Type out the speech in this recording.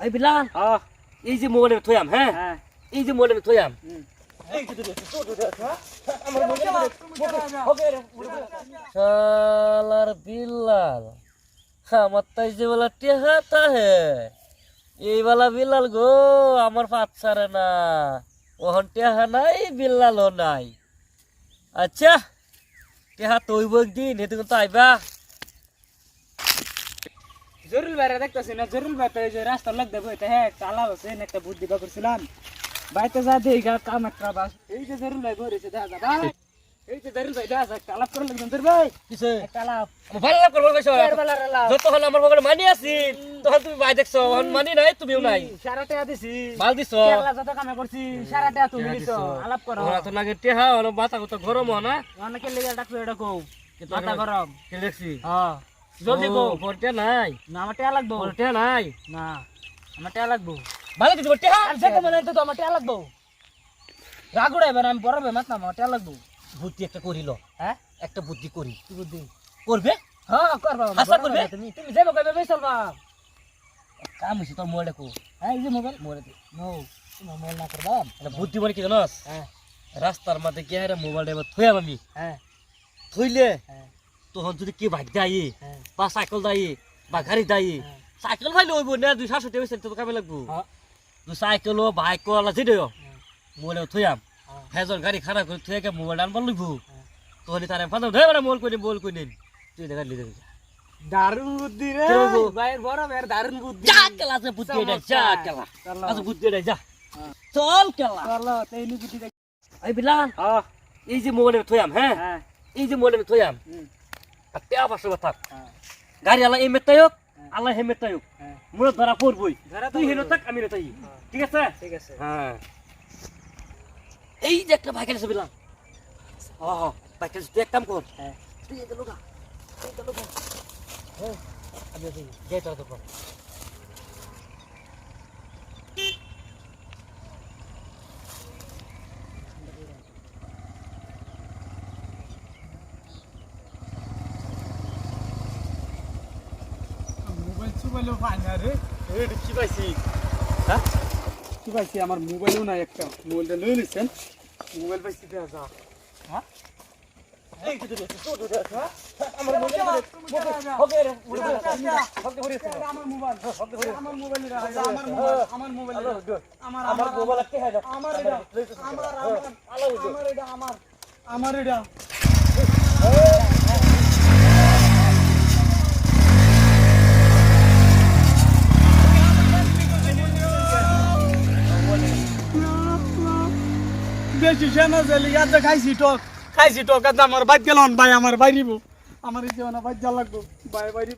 এই বিলাল হ্যাঁ। এই যে মোবাইলে থইয়াম হ্যাঁ? হ্যাঁ। এই যে মোবাইলে থইয়াম। শালার বিল্লাল আমার তাই যে বলা টেহাতা হে এই বেলা বিল্লাল গো আমার পাত ছাড়ে না। ওহন টেহা নাই বিল্লালও নাই। আচ্ছা টেহা তৈব একদিন হেতু কিন্তু আইবা। জরুল বাইরে দেখতেছি না জরুল এই যে রাস্তা লাগ দেবো এটা হ্যাঁ কালা হচ্ছে একটা বুদ্ধি বা করছিলাম বাইতে যা দেই গা কাম একটা বাস। এই যে জরুল ভাই বলেছে দেখা ভাই। এই যে জরুল ভাই দেখা একটা আলাপ করে লাগবেন তোর ভাই। কিসে? একটা আলাপ আমার ভালো করব কইছো? আলাপ বগলে মানি আছি তখন তুমি ভাই দেখছ এখন মানি নাই তুমিও নাই। সারা টাকা দিছি। মাল দিছো? কেরলা যত কামে করছি সারা টাকা তুমি দিছো। আলাপ করো। ওরা তো লাগে টেহা কত গরম হয় না? অনেকে লেগে ডাকছো এটা কও মাথা গরম। কে দেখছি? হ্যাঁ। জলদি কও পড়তে নাই। না আমার টাকা লাগবো। পড়তে নাই। না আমার টাকা লাগবো। ভালো কিছু টেহা আর যেটা তো আমার টাকা লাগবো। রাগুড়া এবার আমি বড় মাত না আমার টাকা লাগবো। বুদ্ধি একটা করিল হ্যাঁ? একটা বুদ্ধি করি। কি বুদ্ধি? করবে? হ্যাঁ করবা আশা করবে? তুমি তুমি যাব কবে বেসলবা কাম হইছে তোর মোবাইলটা কো। হ্যাঁ এই যে মোবাইল। মোবাইল নো তোমার মোবাইল না করবা। এটা বুদ্ধি মানে কি জানাস? হ্যাঁ। রাস্তার মাঝে গিয়ে রে মোবাইলটা এবার থইয়াম আমি। হ্যাঁ। থইলে তখন যদি কি ভাগ দাই হ্যাঁ। বা সাইকেল দাই বা গাড়ি দাই হ্যাঁ। সাইকেল ভাইলে হইব না দুই সাতশো টেবিল তো কামে লাগবো। হ্যাঁ তুই সাইকেল বাইক আলা যে দেও হ্যাঁ। মোবাইল হ্যাঁ। হেজন গাড়ি খারাপ করে থুয়ে গে মোবাইল আনবার লইব হ্যাঁ। তখন তারে ফাদাম ধরে মানে মোবাইল করে মোবাইল করে তুই দেখা লিখে দারুণ বুদ্ধি রে ভাইয়ের বড় ভাইয়ের দারুণ বুদ্ধি। যা কেলা আছে বুদ্ধি এটা যা কেলা। আছে বুদ্ধি এটা যা। হ্যাঁ। চল কেলা। চলো তেইনি বুদ্ধি এই বিলাল হ্যাঁ এই যে মোবাইলে থইয়াম হ্যাঁ হ্যাঁ এই যে মোবাইলে থইয়াম হুম, আর টেয়া থাক হ্যাঁ গাড়ি আল্লাহ এই মেতায়ক হ্যাঁ। আল্লাহ হে মেতায়ক হ্যাঁ। মোর ধরা পড়বই। তুই হেন থাক আমি তাই। হ্যাঁ। ঠিক আছে? ঠিক আছে। হ্যাঁ। এই যে একটা বাইক এসে বিলাল ও বাইক তুই এক কাম কর। হ্যাঁ। তুই এটা লোকা তুই এটা লোকা হ্যাঁ আমি যাই তোরা দোকান মোবাইল পাই না রে। কি পাইছি? কি পাইছি? আমার মোবাইলও নাই একটা। মোবাইলটা লয়ে নিছেন? মোবাইল পাইছি দেখা যা হ্যাঁ হ্যাঁ আমার আমার বেশি খাইছি টক। খাইছি টক আমার বাইক গেলাম, ভাই, আমার বাইরিব আমার ইচ্ছে না বাইক যা লাগবো। ভাই বাইরিব